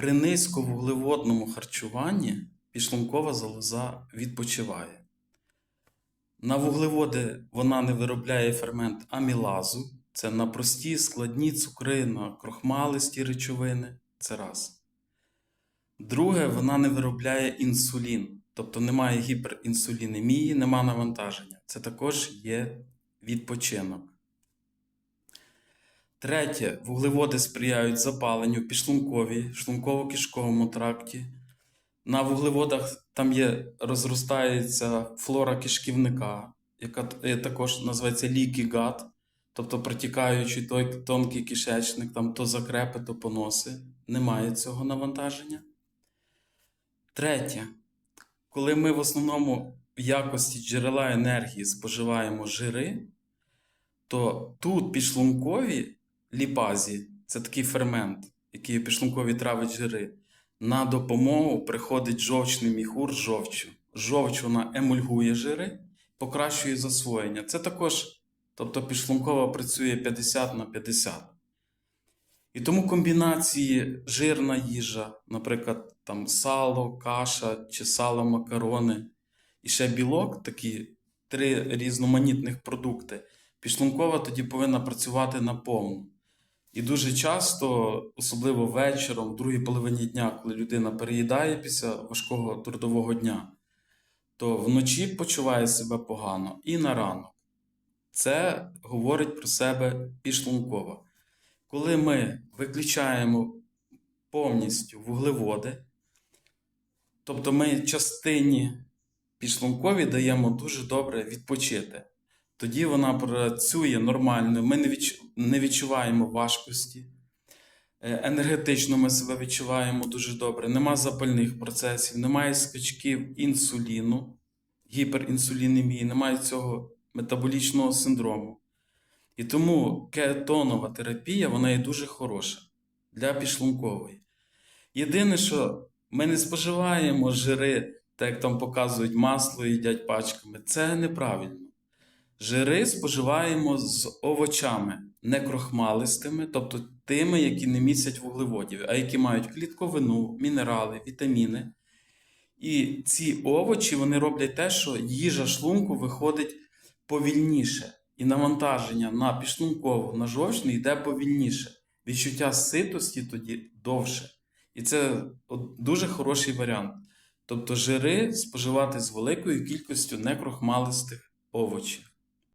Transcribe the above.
При низьковуглеводному харчуванні підшлункова залоза відпочиває. На вуглеводи вона не виробляє фермент амілазу. Це на прості складні цукри, на крохмалисті речовини. Це раз. Друге, вона не виробляє інсулін, тобто немає гіперінсулінемії, нема навантаження. Це також є відпочинок. Третє, вуглеводи сприяють запаленню підшлунковій, шлунково-кишковому тракті. На вуглеводах там є, розростається флора кишківника, яка е, також називається gut, тобто протікаючий той тонкий кишечник, там то закрепи, то поноси. Немає цього навантаження. Третє, коли ми в основному в якості джерела енергії споживаємо жири, то тут підшлункові ліпазі, це такий фермент, який у підшлункові травить жири, на допомогу приходить жовчний міхур жовчу. Жовч вона емульгує жири, покращує засвоєння. Це також, тобто підшлункова працює 50 на 50. І тому комбінації жирна їжа, наприклад, там сало, каша чи сало, макарони, і ще білок, такі три різноманітних продукти, підшлункова тоді повинна працювати наповну. І дуже часто, особливо вечором, в другій половині дня, коли людина переїдає після важкого трудового дня, то вночі почуває себе погано і на ранок. Це говорить про себе підшлункова. Коли ми виключаємо повністю вуглеводи, тобто ми частині підшлункові даємо дуже добре відпочити. Тоді вона працює нормально, ми не, відчуваємо важкості. Е, Енергетично ми себе відчуваємо дуже добре, нема запальних процесів, немає скачків інсуліну, гіперінсулінемії, немає цього метаболічного синдрому. І тому кетонова терапія вона є дуже хороша для підшлункової. Єдине, що ми не споживаємо жири, так як там показують масло їдять пачками, це неправильно. Жири споживаємо з овочами, не крохмалистими, тобто тими, які не містять вуглеводів, а які мають клітковину, мінерали, вітаміни. І ці овочі вони роблять те, що їжа шлунку виходить повільніше. І навантаження на підшлункову, на жовчний йде повільніше. Відчуття ситості тоді довше. І це дуже хороший варіант. Тобто жири споживати з великою кількістю некрохмалистих овочів.